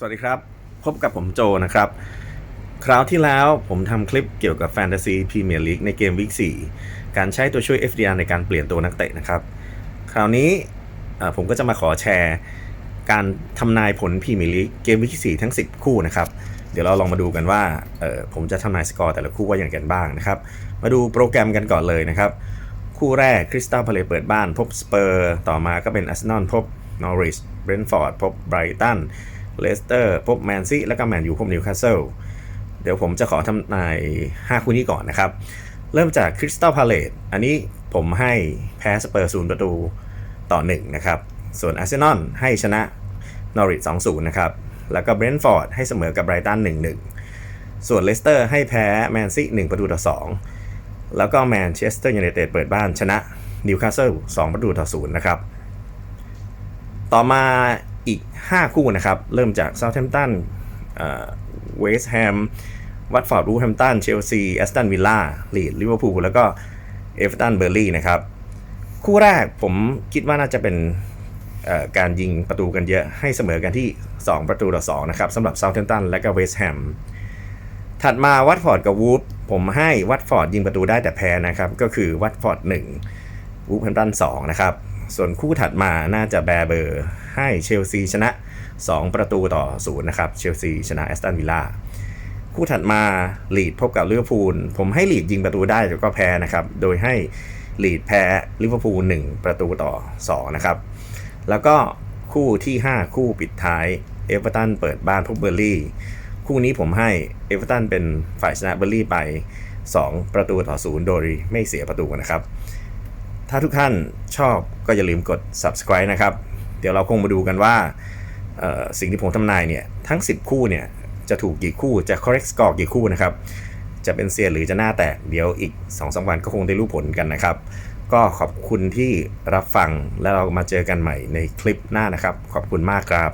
สวัสดีครับ พบกับผมโจนะครับ คราวที่แล้วผมทำคลิปเกี่ยวกับแฟนตาซีพรีเมียร์ลีกในเกมวิก4การใช้ตัวช่วย FDR ในการเปลี่ยนตัวนักเตะนะครับ คราวนี้ผมก็จะมาขอแชร์การทำนายผลพรีเมียร์ลีกเกมวิก4ทั้ง 10 คู่นะครับ เดี๋ยวเราลองมาดูกันว่าผมจะทำนายสกอร์แต่ละคู่ว่าอย่างไรกันบ้างนะครับ มาดูโปรแกรมกันก่อนเลยนะครับ คู่แรกคริสตัลพาเลเปิดบ้านพบสเปอร์ ต่อมาก็เป็นอาร์เซนอลพบนอริชเบรนท์ฟอร์ดพบไบรตัน เลสเตอร์พบแมนซีแล้วก็แมนยูพบนิวคาสเซิลเดี๋ยวผมจะขอทำนาย 5 คู่นี้ก่อนนะครับ เริ่มจากคริสตัลพาเลตอันนี้ผมให้แพ้สเปอร์ศูนย์ประตูต่อ 1 นะครับ ส่วนอาร์เซนอลให้ชนะนอริช2-0นย์นะครับ แล้วก็เบรนท์ฟอร์ดให้เสมอกับไบรตัน1-1 ส่วนเลสเตอร์ให้แพ้แมนซี1ประตูต่อ 2 แล้วก็แมนเชสเตอร์ยูไนเต็ดเปิดบ้านชนะนิวคาสเซิล2ประตูต่อ0นะครับ ต่อมา อีก 5 คู่นะครับ เริ่มจากเซาท์แฮมป์ตันเวสต์แฮมวัตฟอร์ดวูแฮมป์ตันเชลซีแอสตันวิลล่าลีดลิเวอร์พูลแล้วก็เอฟเวอร์ตันเบอร์ลี่นะครับ คู่แรกผมคิดว่าน่าจะเป็นการยิงประตูกันเยอะให้เสมอกันที่ 2 ประตูต่อ 2 นะครับสำหรับเซาท์แฮมป์ตันและก็เวสต์แฮมถัดมาวัตฟอร์ดกับวูฟผมให้วัตฟอร์ดยิงประตูได้แต่แพ้นะครับ ก็คือวัตฟอร์ด1วูฟแฮมป์ตัน2นะครับ ส่วนคู่ถัดมาน่าจะแบร์เบอร์ให้เชลซีชนะ 2 ประตูต่อ0นะครับ เชลซีชนะแอสตันวิลล่าคู่ถัดมาลีดพบกับลิเวอร์พูล ผมให้ลีดยิงประตูได้แต่ก็แพ้นะครับ โดยให้ลีดแพ้ลิเวอร์พูล1ประตูต่อ 2 นะครับ แล้วก็คู่ที่ 5 คู่ปิดท้ายเอเวอร์ตันเปิดบ้านพบเบอร์ลี่คู่นี้ผมให้เอเวอร์ตันเป็นฝ่ายชนะเบอร์ลี่ไป 2 ประตูต่อ0โดยไม่เสียประตูนะครับ ถ้าทุกท่านชอบก็อย่าลืมกด subscribe นะครับ เดี๋ยวเราคงมาดูกันว่าสิ่งที่ผมทำนายเนี่ยทั้ง 10 คู่เนี่ยจะถูกกี่คู่จะ correct score กี่คู่นะครับ จะเป็นเซียหรือจะหน้าแตกเดี๋ยวอีก2-3วันก็คงได้รู้ผลกันนะครับ ก็ขอบคุณที่รับฟังแล้วเรามาเจอกันใหม่ในคลิปหน้านะครับ ขอบคุณมากครับ